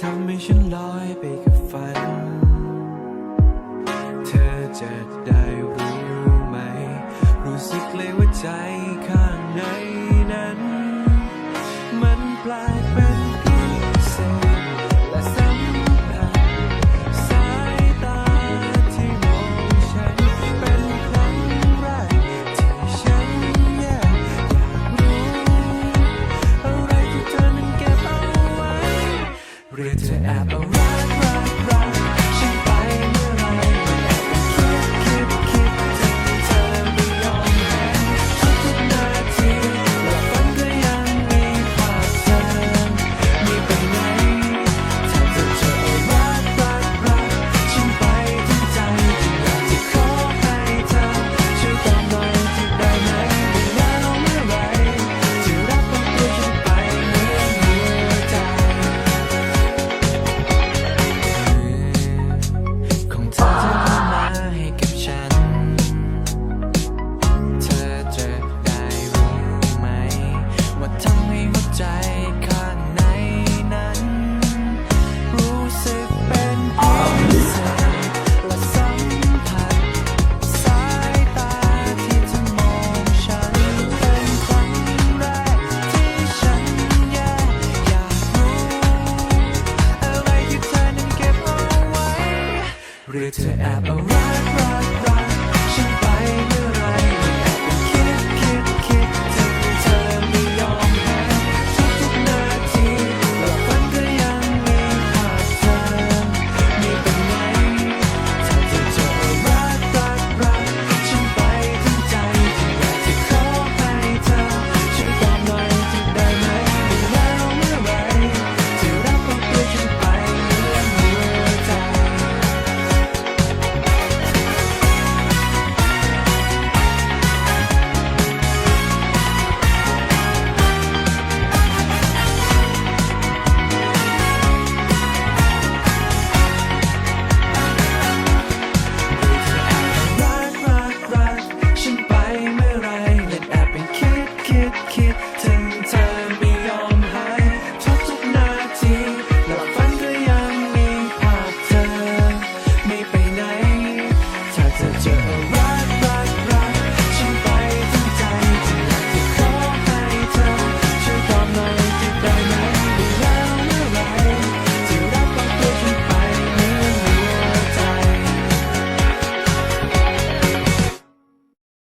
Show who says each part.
Speaker 1: ทำให้ฉันลอยไปกับฝัน เธอจะได้รู้ไหม รู้สึกเลยว่าใจข้างใบนั้น around. Ritter Apple. Run, run, run.